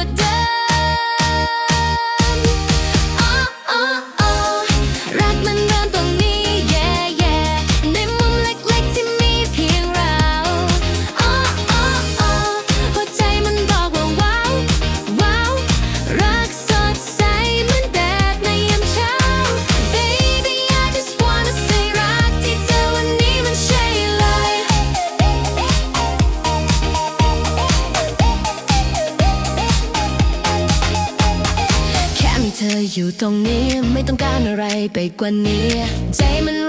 what die. เธออยู่ตรงนี้ ไม่ต้องการอะไรไปกว่านี้ ใจมัน